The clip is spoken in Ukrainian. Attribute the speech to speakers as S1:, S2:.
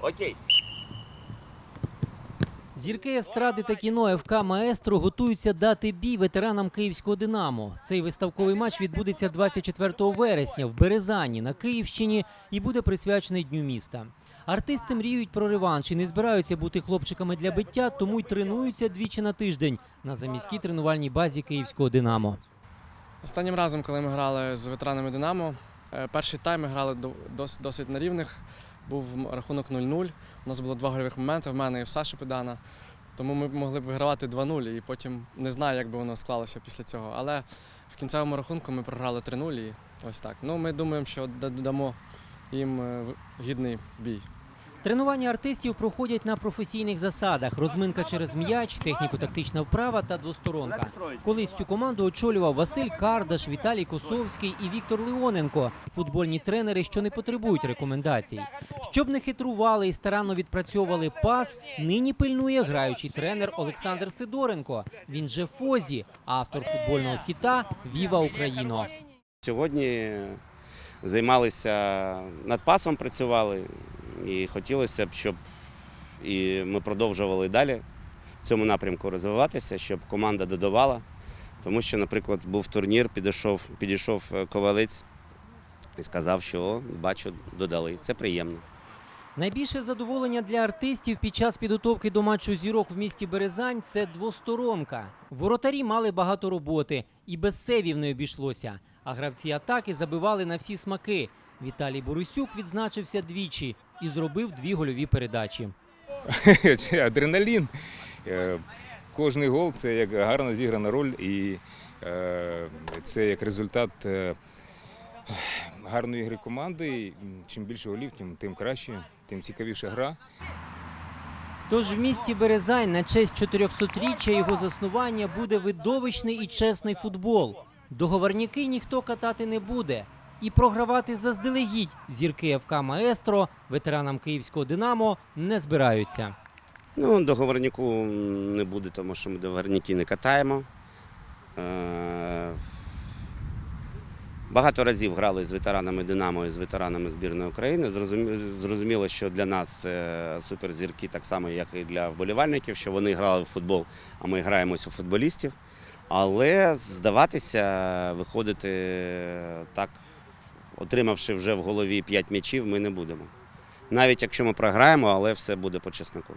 S1: Окей.
S2: Зірки естради та кіно ФК Маестро готуються дати бій ветеранам київського Динамо. Цей виставковий матч відбудеться 24 вересня в Березані на Київщині і буде присвячений Дню міста. Артисти мріють про реванш і не збираються бути хлопчиками для биття, тому й тренуються двічі на тиждень на заміській тренувальній базі київського Динамо.
S3: Останнім разом, коли ми грали з ветеранами Динамо, е, перший тайм ми грали до- дос- досить на рівних. Був рахунок 0-0. У нас було два гольових моменти в мене і в Саші Педана. Тому ми могли б вигравати 2-0 і потім не знаю, як би воно склалося після цього. Але в кінцевому рахунку ми програли 3-0 і ось так. Ну, ми думаємо, що дамо їм е, гідний бій.
S2: Тренування артистів проходять на професійних засадах: розминка через м'яч, техніко-тактична вправа та двосторонка. Колись цю команду очолював Василь Кардаш, Віталій Косовський і Віктор Леоненко, футбольні тренери, що не потребують рекомендацій. Щоб не хитрували і старанно відпрацьовували пас, нині пильнує граючий тренер Олександр Сидоренко. Він же Фозі, автор футбольного хіта Віва Україно.
S4: Сьогодні займалися над пасом, працювали, і хотілося б, щоб і ми продовжували далі в цьому напрямку розвиватися, щоб команда додавала. Тому що, наприклад, був турнір, підійшов, підійшов е, ковалець і сказав, що «О, бачу, додали. Це приємно.
S2: Найбільше задоволення для артистів під час підготовки до матчу зірок в місті Березань це двосторонка. Воротарі мали багато роботи, і без севів не обійшлося. А гравці атаки забивали на всі смаки. Віталій Борисюк відзначився двічі і зробив дві гольові передачі.
S5: Адреналін. Е, Кожний гол це як гарно зіграна роль, і е, це як результат е, гарної гри команди. Чим більше голів, тим, тим краще, тим цікавіша гра.
S2: Тож в місті Березань на честь 400-річчя його заснування буде видовищний і чесний футбол. Договорняки ніхто катати не буде. І програвати заздалегідь зірки ФК Маестро ветеранам київського Динамо не збираються.
S4: Ну, договорнику не буде, тому що ми договорники не катаємо. Е, Багато разів грали з ветеранами Динамо і з ветеранами збірної України. Зрозуміло, що для нас це суперзірки, так само, як і для вболівальників, що вони грали в футбол, а ми граємося у футболістів. Але здаватися, виходити так, отримавши вже в голові 5 м'ячів, ми не будемо. Навіть якщо ми програємо, але все буде по чесноку.